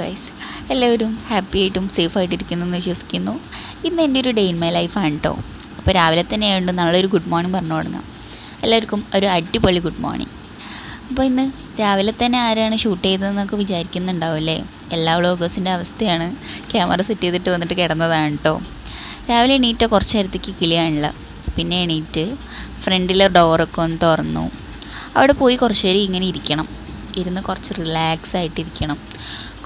Guys എല്ലാവരും happy ആയിട്ടും safe ആയിട്ടിരിക്കുന്നു എന്ന് വിശ്വസിക്കുന്നു. ഇന്ന് എന്റെ ഒരു ഡേ ഇൻ മൈ ലൈഫാണ് കേട്ടോ അപ്പോൾ രാവിലെ തന്നെ ആയതുകൊണ്ട് നല്ലൊരു ഗുഡ് മോർണിംഗ് പറഞ്ഞു തുടങ്ങാം. എല്ലാവർക്കും ഒരു അടിപൊളി ഗുഡ് മോർണിംഗ് അപ്പോൾ ഇന്ന് രാവിലെ തന്നെ ആരാണ് ഷൂട്ട് ചെയ്തതെന്നൊക്കെ വിചാരിക്കുന്നുണ്ടാവില്ലേ? എല്ലാ വ്ളോഗേഴ്സിന്റെ അവസ്ഥയാണ്. ക്യാമറ സെറ്റ് ചെയ്തിട്ട് വന്നിട്ട് കിടന്നതാണ് കേട്ടോ രാവിലെ എണീറ്റ കുറച്ച് നേരത്തേക്ക് കിളിയാണില്ല പിന്നെ എണീറ്റ് ഫ്രണ്ടിലെ ഡോറൊക്കെ ഒന്ന് തുറന്നു. അവിടെ പോയി കുറച്ച് നേരം ഇങ്ങനെ ഇരിക്കണം. ഇരുന്ന് കുറച്ച് റിലാക്സ് ആയിട്ടിരിക്കണം.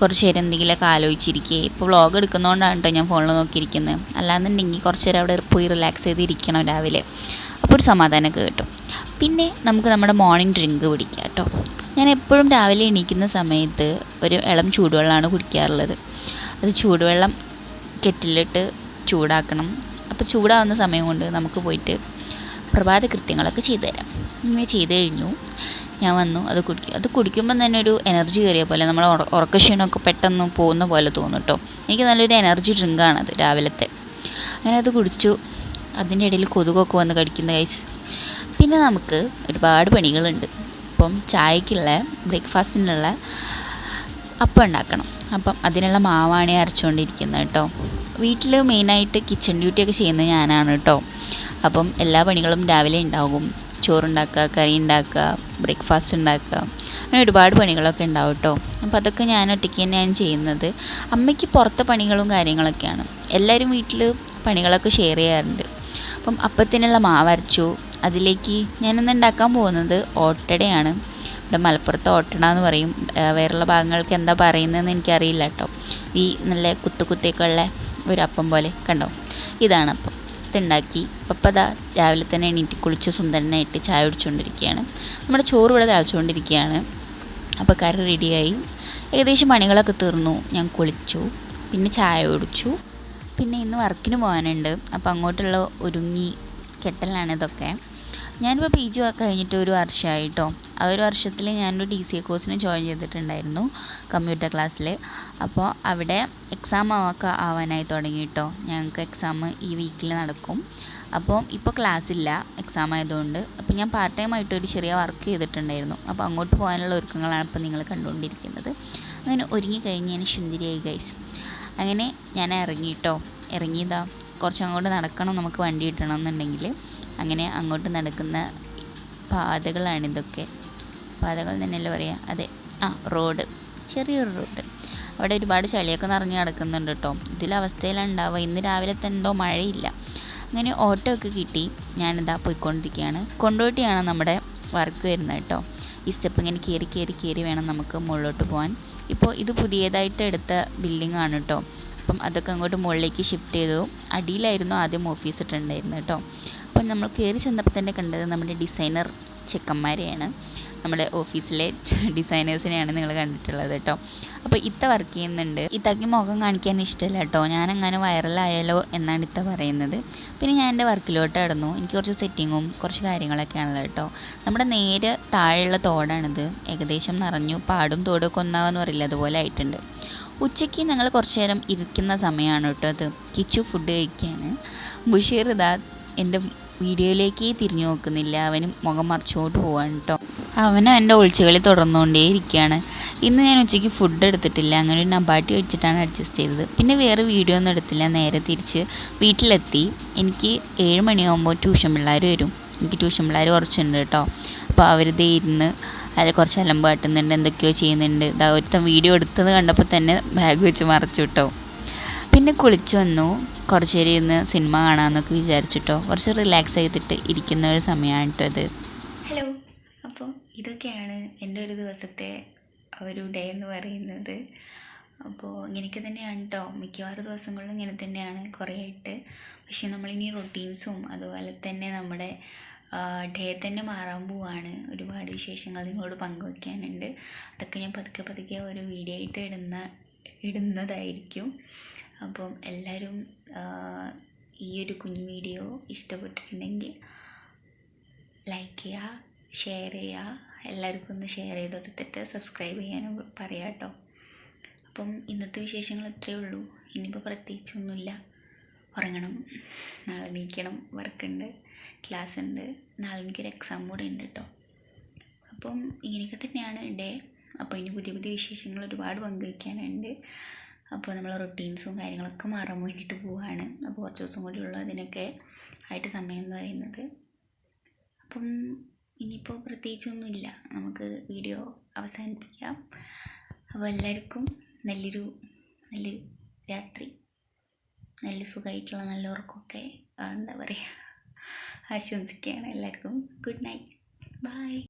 കുറച്ച് നേരം എന്തെങ്കിലുമൊക്കെ ആലോചിച്ചിരിക്കുക ഇപ്പോൾ വ്ളോഗ് എടുക്കുന്നതുകൊണ്ടാണ് കേട്ടോ ഞാൻ ഫോണിൽ നോക്കിയിരിക്കുന്നത് അല്ലാന്നുണ്ടെങ്കിൽ കുറച്ച് നേരം അവിടെ പോയി റിലാക്സ് ചെയ്ത് ഇരിക്കണം രാവിലെ. അപ്പോൾ ഒരു സമാധാനമൊക്കെ കിട്ടും. പിന്നെ നമുക്ക് നമ്മുടെ മോർണിംഗ് ഡ്രിങ്ക് പിടിക്കാം കേട്ടോ ഞാൻ എപ്പോഴും രാവിലെ എണീക്കുന്ന സമയത്ത് ഒരു ഇളം ചൂടുവെള്ളമാണ് കുടിക്കാറുള്ളത്. അത് ചൂടുവെള്ളം കെറ്റിലിട്ട് ചൂടാക്കണം. അപ്പോൾ ചൂടാവുന്ന സമയം കൊണ്ട് നമുക്ക് പോയിട്ട് പ്രഭാത കൃത്യങ്ങളൊക്കെ ചെയ്തു തരാം ഇങ്ങനെ ചെയ്ത് കഴിഞ്ഞു. ഞാൻ വന്നു അത് കുടിക്കും. അത് കുടിക്കുമ്പം തന്നെ ഒരു എനർജി കയറിയ പോലെ നമ്മൾ ഉറക്കക്ഷീണമൊക്കെ പെട്ടെന്ന് പോകുന്ന പോലെ തോന്നും കേട്ടോ എനിക്ക് നല്ലൊരു എനർജി ഡ്രിങ്കാണത് രാവിലത്തെ. അങ്ങനെ അത് കുടിച്ചു. അതിന്റെ ഇടയിൽ കൊതുകൊക്കെ വന്ന് കടിക്കുന്ന കൈസ് പിന്നെ നമുക്ക് ഒരുപാട് പണികളുണ്ട്. അപ്പം ചായക്കുള്ള ബ്രേക്ക്ഫാസ്റ്റിനുള്ള അപ്പം ഉണ്ടാക്കണം. അപ്പം അതിനുള്ള മാവാണ് അരച്ചുകൊണ്ടിരിക്കുന്നത് കേട്ടോ വീട്ടിൽ മെയിനായിട്ട് കിച്ചൺ ഡ്യൂട്ടിയൊക്കെ ചെയ്യുന്നത് ഞാനാണ് കേട്ടോ അപ്പം എല്ലാ പണികളും രാവിലെ ഉണ്ടാകും. ചോറുണ്ടാക്കുക കറി ഉണ്ടാക്കുക ബ്രേക്ക്ഫാസ്റ്റ് ഉണ്ടാക്കുക. അങ്ങനെ ഒരുപാട് പണികളൊക്കെ ഉണ്ടാവും കേട്ടോ അപ്പോൾ അതൊക്കെ ഞാൻ ഒറ്റയ്ക്ക് തന്നെയാണ് ചെയ്യുന്നത്. അമ്മയ്ക്ക് പുറത്തെ പണികളും കാര്യങ്ങളൊക്കെയാണ്. എല്ലാവരും വീട്ടിൽ പണികളൊക്കെ ഷെയർ ചെയ്യാറുണ്ട്. അപ്പം അപ്പത്തിനുള്ള മാവരച്ചു അതിലേക്ക് ഞാനിന്ന് ഉണ്ടാക്കാൻ പോകുന്നത് ഓട്ടടയാണ്. ഇവിടെ മലപ്പുറത്ത് ഓട്ടണ എന്ന് പറയും. വേറെയുള്ള ഭാഗങ്ങൾക്ക് എന്താ പറയുന്നതെന്ന് എനിക്കറിയില്ല കേട്ടോ ഈ നല്ല കുത്തു കുത്തിയൊക്കെ ഉള്ള ഒരു അപ്പം പോലെ കണ്ടോ? ഇതാണ് അപ്പം. ഇതുണ്ടാക്കി. പപ്പ രാവിലെ തന്നെ എണീറ്റ് കുളിച്ച് സുന്ദരനായിട്ട് ചായ കുടിച്ചുകൊണ്ടിരിക്കുകയാണ് നമ്മുടെ ചോറ് ഇവിടെ തിളച്ചുകൊണ്ടിരിക്കുകയാണ് അപ്പോൾ കറി റെഡിയായി. ഏകദേശം പണികളൊക്കെ തീർന്നു. ഞാൻ കുളിച്ചു. പിന്നെ ചായ കുടിച്ചു. പിന്നെ ഇന്ന് വർക്കിന് പോകാനുണ്ട്. അപ്പോൾ അങ്ങോട്ടുള്ള ഒരുങ്ങി കെട്ടലാണ് ഇതൊക്കെ. ഞാനിപ്പോൾ പി ജി കഴിഞ്ഞിട്ട് ഒരു വർഷമായി കേട്ടോ ആ ഒരു വർഷത്തിൽ ഞാനൊരു ഡി സി എ കോഴ്സിന് ജോയിൻ ചെയ്തിട്ടുണ്ടായിരുന്നു കമ്പ്യൂട്ടർ ക്ലാസ്സിൽ അപ്പോൾ അവിടെ എക്സാം ഒക്കെ ആവാനായി തുടങ്ങി കേട്ടോ ഞങ്ങൾക്ക് എക്സാം ഈ വീക്കിൽ നടക്കും. അപ്പോൾ ഇപ്പോൾ ക്ലാസ് ഇല്ല എക്സാം ആയതുകൊണ്ട്. അപ്പോൾ ഞാൻ പാർട്ട് ടൈം ആയിട്ട് ഒരു ചെറിയ വർക്ക് ചെയ്തിട്ടുണ്ടായിരുന്നു. അപ്പോൾ അങ്ങോട്ട് പോകാനുള്ള ഒരുക്കങ്ങളാണ് ഇപ്പോൾ നിങ്ങൾ കണ്ടുകൊണ്ടിരിക്കുന്നത്. അങ്ങനെ ഒരുങ്ങി കഴിഞ്ഞ് ഞാൻ ശുന്തിരിയായി ഗൈസ് അങ്ങനെ ഞാൻ ഇറങ്ങിയിട്ടോ ഇറങ്ങിയതാ കുറച്ച് അങ്ങോട്ട് നടക്കണം നമുക്ക് വണ്ടി കിട്ടണം എന്നുണ്ടെങ്കിൽ അങ്ങനെ അങ്ങോട്ട് നടക്കുന്ന പാതകളാണിതൊക്കെ പാതകൾ തന്നെയല്ലേ പറയുക അതെ. ആ റോഡ്. ചെറിയൊരു റോഡ്. അവിടെ ഒരുപാട് ചളിയൊക്കെ നിറഞ്ഞ് നടക്കുന്നുണ്ട് കേട്ടോ. ഇതിലവസ്ഥയിലാണ് ഉണ്ടാവുക. ഇന്ന് രാവിലെ തന്നെ എന്തോ മഴയില്ല. അങ്ങനെ ഓട്ടോ ഒക്കെ കിട്ടി. ഞാനിതാ പോയിക്കൊണ്ടിരിക്കുകയാണ്. കൊണ്ടോട്ടിയാണ് നമ്മുടെ വർക്ക് വരുന്നത് കേട്ടോ. ഈ സ്റ്റെപ്പ് ഇങ്ങനെ കയറി കയറി കയറി വേണം നമുക്ക് മുകളിലോട്ട് പോകാൻ. ഇപ്പോൾ ഇത് പുതിയതായിട്ട് എടുത്ത ബിൽഡിംഗ് ആണ് കേട്ടോ. അപ്പം അതൊക്കെ അങ്ങോട്ട് മുകളിലേക്ക് ഷിഫ്റ്റ് ചെയ്തു. അടിയിലായിരുന്നു ആദ്യം ഓഫീസ് ഇട്ടുണ്ടായിരുന്നത് കേട്ടോ. അപ്പം നമ്മൾ കയറി ചെന്നപ്പോൾ തന്നെ കണ്ടത് നമ്മുടെ ഡിസൈനർ ചെക്കന്മാരെയാണ്. നമ്മുടെ ഓഫീസിലെ ഡിസൈനേഴ്സിനെയാണ് നിങ്ങൾ കണ്ടിട്ടുള്ളത് കേട്ടോ. അപ്പോൾ ഇത്ത വർക്ക് ചെയ്യുന്നുണ്ട്. ഇത്തക്ക് മുഖം കാണിക്കാൻ ഇഷ്ടമല്ല കേട്ടോ. ഞാനങ്ങനെ വൈറലായാലോ എന്നാണ് ഇത്ത പറയുന്നത്. പിന്നെ ഞാൻ എന്റെ വർക്കിലോട്ട് കടന്നു. എനിക്ക് കുറച്ച് സെറ്റിങ്ങും കുറച്ച് കാര്യങ്ങളൊക്കെയാണല്ലോ കേട്ടോ. നമ്മുടെ നേരെ താഴെയുള്ള തോടാണിത്. ഏകദേശം നിറഞ്ഞു. പാടും തോടൊക്കെ ഒന്നാവെന്ന് പറയില്ല? അതുപോലെ ആയിട്ടുണ്ട്. ഉച്ചയ്ക്ക് ഞങ്ങൾ കുറച്ച് നേരം ഇരിക്കുന്ന സമയമാണ് കേട്ടോ അത്. കിച്ചു ഫുഡ് കഴിക്കുകയാണ് ബഷീർ ഇതാ എന്റെ വീഡിയോയിലേക്ക് തിരിഞ്ഞു നോക്കുന്നില്ല. അവനും മുഖം മറിച്ചോട്ട് പോവാണ് കേട്ടോ. അവനും എന്റെ ഒളിച്ചുകളി തുടർന്നുകൊണ്ടേ ഇരിക്കുകയാണ്. ഇന്ന് ഞാൻ ഉച്ചയ്ക്ക് ഫുഡ് എടുത്തിട്ടില്ല. അങ്ങനെ ഒരു നബാട്ടി വെച്ചിട്ടാണ് അഡ്ജസ്റ്റ് ചെയ്തത്. പിന്നെ വേറെ വീഡിയോ ഒന്നും എടുത്തില്ല. നേരെ തിരിച്ച് വീട്ടിലെത്തി. എനിക്ക് ഏഴ് മണിയാകുമ്പോൾ ട്യൂഷൻ പിള്ളേർ വരും. എനിക്ക് ട്യൂഷൻ പിള്ളേർ കുറച്ചുണ്ട് കേട്ടോ. അപ്പോൾ അവരിതേ ഇരുന്ന് അതിൽ കുറച്ച് അലമ്പ് കാട്ടുന്നുണ്ട് എന്തൊക്കെയോ ചെയ്യുന്നുണ്ട്. ഇതാ ഒരുത്തം വീഡിയോ എടുത്തത് കണ്ടപ്പോൾ തന്നെ ബാഗ് വെച്ച് മറച്ചു കിട്ടോ പിന്നെ കുളിച്ച് വന്നു. കുറച്ച് നേരം ഇരുന്ന് സിനിമ കാണാമെന്നൊക്കെ വിചാരിച്ചിട്ടോ. കുറച്ച് റിലാക്സ് ചെയ്തിട്ട് ഇരിക്കുന്ന ഒരു സമയമാണ് കേട്ടോ ഇത്. ഹലോ അപ്പോൾ ഇതൊക്കെയാണ് എന്റെ ഒരു ദിവസത്തെ ഒരു ഡേ എന്ന് പറയുന്നത്. അപ്പോൾ ഇങ്ങനെയൊക്കെ തന്നെയാണ് കേട്ടോ മിക്കവാറും ദിവസങ്ങളിലും ഇങ്ങനെ തന്നെയാണ് കുറേ ആയിട്ട് പക്ഷേ നമ്മളിനി റൊട്ടീൻസും അതുപോലെ തന്നെ നമ്മുടെ ഡേ തന്നെ മാറാൻ പോവാണ്. ഒരുപാട് വിശേഷങ്ങൾ നിങ്ങളോട് പങ്കുവയ്ക്കാനുണ്ട് അതൊക്കെ ഞാൻ പതുക്കെ പതുക്കെ ഒരു വീഡിയോ ആയിട്ട് ഇടുന്ന ഇടുന്നതായിരിക്കും. അപ്പം എല്ലാവരും ഈ ഒരു കുഞ്ഞു വീഡിയോ ഇഷ്ടപ്പെട്ടിട്ടുണ്ടെങ്കിൽ ലൈക്ക് ചെയ്യുക ഷെയർ ചെയ്യുക എല്ലാവർക്കും ഒന്ന് ഷെയർ ചെയ്ത് കൊടുത്തിട്ട് സബ്സ്ക്രൈബ് ചെയ്യാനും പറയാം കേട്ടോ അപ്പം ഇന്നത്തെ വിശേഷങ്ങൾ ഇത്രയേ ഉള്ളൂ. ഇനിയിപ്പോൾ പ്രത്യേകിച്ചൊന്നുമില്ല. ഉറങ്ങണം. നാളെ എണീക്കണം. വർക്കുണ്ട് ക്ലാസ് ഉണ്ട് നാളെ എനിക്കൊരു എക്സാം കൂടെ ഉണ്ട് കേട്ടോ അപ്പം ഇങ്ങനെയൊക്കെ തന്നെയാണ് ഡേ അപ്പോൾ ഇനി പുതിയ പുതിയ വിശേഷങ്ങൾ ഒരുപാട് പങ്കുവയ്ക്കാനുണ്ട് അപ്പോൾ നമ്മൾ റൊട്ടീൻസും കാര്യങ്ങളൊക്കെ മാറാൻ വേണ്ടിയിട്ട് പോവുകയാണ് അപ്പോൾ കുറച്ച് ദിവസം കൂടി ഉള്ളു അതിനൊക്കെ ആയിട്ട് സമയം എന്ന് പറയുന്നത്. അപ്പം ഇനിയിപ്പോൾ പ്രത്യേകിച്ചൊന്നുമില്ല. നമുക്ക് വീഡിയോ അവസാനിപ്പിക്കാം. അപ്പോൾ എല്ലാവർക്കും നല്ലൊരു നല്ലൊരു രാത്രി. നല്ല സുഖമായിട്ടുള്ള നല്ല ഉറക്കമൊക്കെ ആ, എന്താ പറയുക ആശംസിക്കുകയാണ് എല്ലാവർക്കും ഗുഡ് നൈറ്റ് ബൈ